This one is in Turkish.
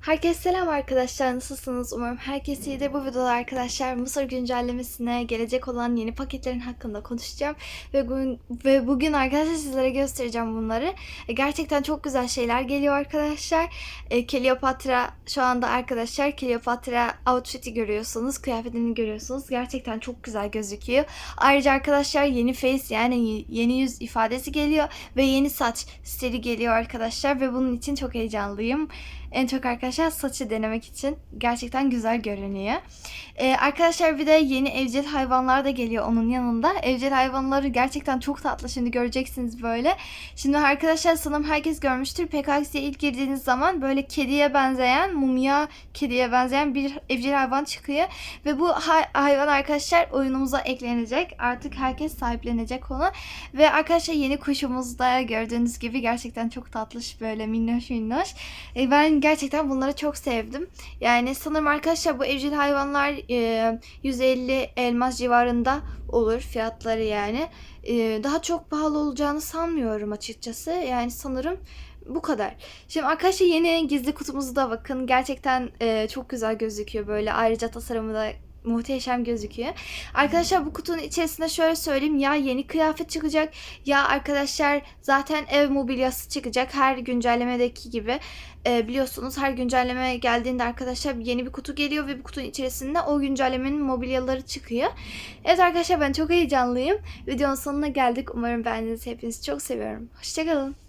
Herkese selam arkadaşlar. Nasılsınız? Umarım herkes iyidir. Bu videoda arkadaşlar Mısır güncellemesine gelecek olan yeni paketlerin hakkında konuşacağım. Ve bugün, ve bugün arkadaşlar sizlere göstereceğim bunları. E, Gerçekten çok güzel şeyler geliyor arkadaşlar. E, Kleopatra şu anda arkadaşlar Kleopatra outfit'i görüyorsunuz. Kıyafetini görüyorsunuz. Gerçekten çok güzel gözüküyor. Ayrıca arkadaşlar yeni face yani yeni yüz ifadesi geliyor. Ve yeni saç stili geliyor arkadaşlar. Ve bunun için çok heyecanlıyım. En çok arkadaşlar saçı denemek için gerçekten güzel görünüyor. Ee, arkadaşlar bir de yeni evcil hayvanlar da geliyor onun yanında. Evcil hayvanları gerçekten çok tatlı şimdi göreceksiniz böyle. Şimdi arkadaşlar sanırım herkes görmüştür. PKX'ye ilk girdiğiniz zaman böyle kediye benzeyen, mumya kediye benzeyen bir evcil hayvan çıkıyor. Ve bu hay- hayvan arkadaşlar oyunumuza eklenecek. Artık herkes sahiplenecek onu. Ve arkadaşlar yeni kuşumuz da gördüğünüz gibi gerçekten çok tatlış böyle minnoş minnoş. E, ben gerçekten bunları çok sevdim. Yani sanırım arkadaşlar bu evcil hayvanlar e, 150 elmas civarında olur fiyatları yani. E, daha çok pahalı olacağını sanmıyorum açıkçası. Yani sanırım bu kadar. Şimdi arkadaşlar yeni gizli kutumuzu da bakın. Gerçekten e, çok güzel gözüküyor böyle. Ayrıca tasarımı da muhteşem gözüküyor. Arkadaşlar bu kutunun içerisinde şöyle söyleyeyim ya yeni kıyafet çıkacak ya arkadaşlar zaten ev mobilyası çıkacak her güncellemedeki gibi. Ee, biliyorsunuz her güncelleme geldiğinde arkadaşlar yeni bir kutu geliyor ve bu kutunun içerisinde o güncellemenin mobilyaları çıkıyor. Evet arkadaşlar ben çok heyecanlıyım. Videonun sonuna geldik. Umarım beğendiniz. Hepinizi çok seviyorum. Hoşçakalın.